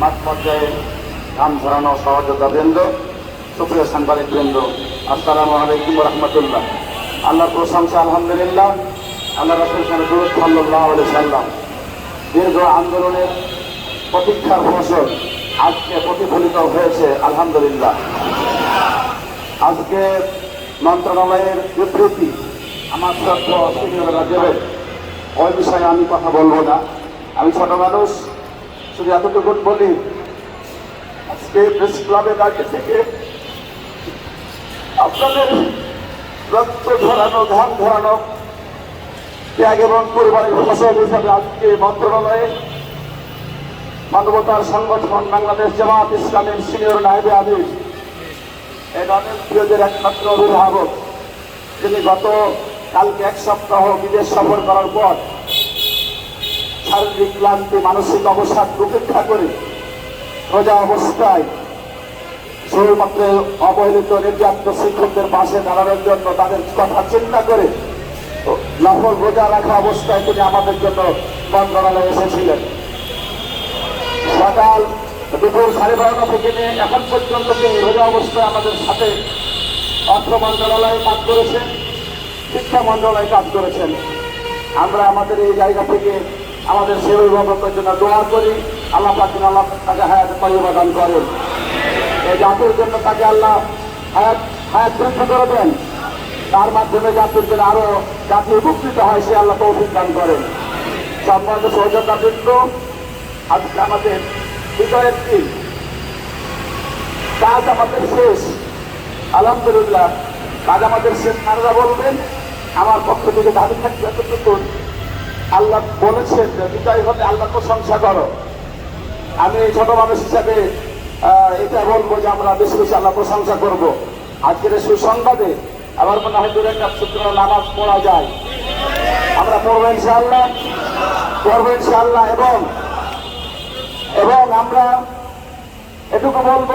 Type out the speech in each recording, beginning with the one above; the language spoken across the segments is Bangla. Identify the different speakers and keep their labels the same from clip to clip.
Speaker 1: মাঠ পর্যায়ে ধান ধরানো সহযোগিতা বৃন্দ, সুপ্রিয় সাংবাদিক বৃন্দ, আসসালামু আলাইকুম রহমতুল্লাহ। আল্লাহর প্রশংসা, আলহামদুলিল্লাহ। আল্লাহ রসুল সাল্লাহ সাল্লাম। দীর্ঘ আন্দোলনের প্রতীক্ষার ফসল আজকে প্রতিফলিত হয়েছে, আলহামদুলিল্লাহ। আজকে মন্ত্রণালয়ের বিবৃতি আমার শ্রদ্ধ সিনিয়ররা দেবেন ওই বিষয়ে আমি কথা বলব না। আমি ছোট মানুষ শুধু এতটুকু বলি, আজকে প্রেস ক্লাবে দাঁড়িয়ে থেকে আপনাদের রক্ত ধরানো ধান ধরানো ত্যাগ এবং পরিবারের ফসল হিসাবে আজকে মন্ত্রণালয়ে মানবতার সংগঠন বাংলাদেশ জামাত ইসলামের সিনিয়র নাইবে আদিস এই প্রিয়দের একমাত্র অভিভাবক তিনি গত, কালকে এক সপ্তাহ বিদেশ সফর করার পর শারীরিক ক্লান্তি, মানসিক অবসাদ উপেক্ষা করে রোজা অবস্থায় শুধুমাত্র অবহেলিত নির্যাতিত শিক্ষকদের পাশে দাঁড়ানোর জন্য তাদের কথা চিন্তা করে নফল রোজা রাখা অবস্থায় তিনি আমাদের জন্য মন্ত্রণালয়ে এসেছিলেন। সকাল দুপুর সাড়ে বারোটা থেকে নিয়ে এখন পর্যন্ত তিনি রোজা অবস্থায় আমাদের সাথে অর্থ মন্ত্রণালয়ে কাজ করেছেন, শিক্ষা মন্ত্রণালয়ে কাজ করেছেন, আমরা আমাদের এই জায়গা থেকে আমাদের সেই অভিভাবকের জন্য দোয়া করি। আল্লাহ পাকিন আল্লাহ তাকে হায়াত পরিবাদান করেন। এই জাতির জন্য তাকে আল্লাহ হায়াত হায়াত বৃদ্ধি করে দেন। তার মাধ্যমে জাতির জন্য আরও জাতি উপকৃত হয়, সে আল্লাহ তৌফিক দান করেন। সম্মানিত সহযোগিতা বৃন্দ, আজকে আমাদের বিজয়ের দিন। কাজ আমাদের শেষ। আলহামদুলিল্লাহ, কাজ আমাদের শেষ। কাররা বলবেন, আমার পক্ষ থেকে দাবি থাকবে এতটুকু আল্লাহ বলেছেন যে বিজয় হলে আল্লাহ প্রশংসা করো। আমি এই ছোট মানুষ হিসাবে এটা বলব যে আমরা বেশি বেশি আল্লাহ প্রশংসা করব। আজকের সুসংবাদে আমার মনে হয় দূরে একটা সূত্র নামাজ পড়া যায়। আমরা পড়ব ইনশাআল্লাহ পড়ব ইনশাআল্লাহ এবং এবং আমরা এটুকু বলব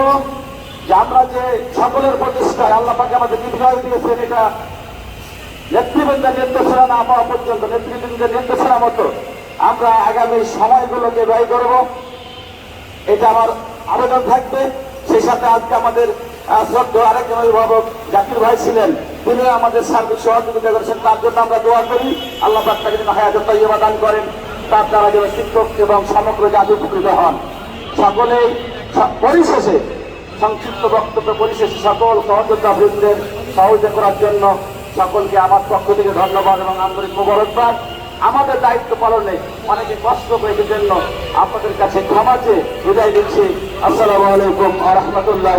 Speaker 1: যে আমরা যে সকলের প্রতিষ্ঠায় আল্লাহ পাকে আমাদের বিজয় দিয়েছেন, এটা নেতৃবৃন্দের নির্দেশনা না পাওয়া পর্যন্ত নেতৃবৃন্দের নির্দেশনা মতো আমরা আগামী সময়গুলোকে ব্যয় করব। এটা আমার আবেদন থাকবে। সেই সাথে আজকে আমাদের আহ, শ্রদ্ধেয় আরেকজন অভিভাবক জাকির ভাই ছিলেন। তিনি আমাদের সার্বিক সহযোগিতা করেছেন। তার জন্য আমরা দোয়া করি। আল্লাহ তাকে যেন হায়াত তৈবা দান করেন। তার দ্বারা যেন শিক্ষক এবং সমগ্র জাতি উপকৃত হন। সকলেই পরিশেষে সংক্ষিপ্ত বক্তব্য পরিশেষে সকল সহযোগিতা বৃন্দের সহযোগিতা করার জন্য সকলকে আমার পক্ষ থেকে ধন্যবাদ এবং আন্তরিক মোবারকবাদ। আমাদের দায়িত্ব পালনে অনেকে কষ্ট পেয়েছে জন্য আপনাদের কাছে ক্ষমা চেয়ে বিদায় দিচ্ছি আসসালামু আলাইকুম আ রহমতুল্লাহ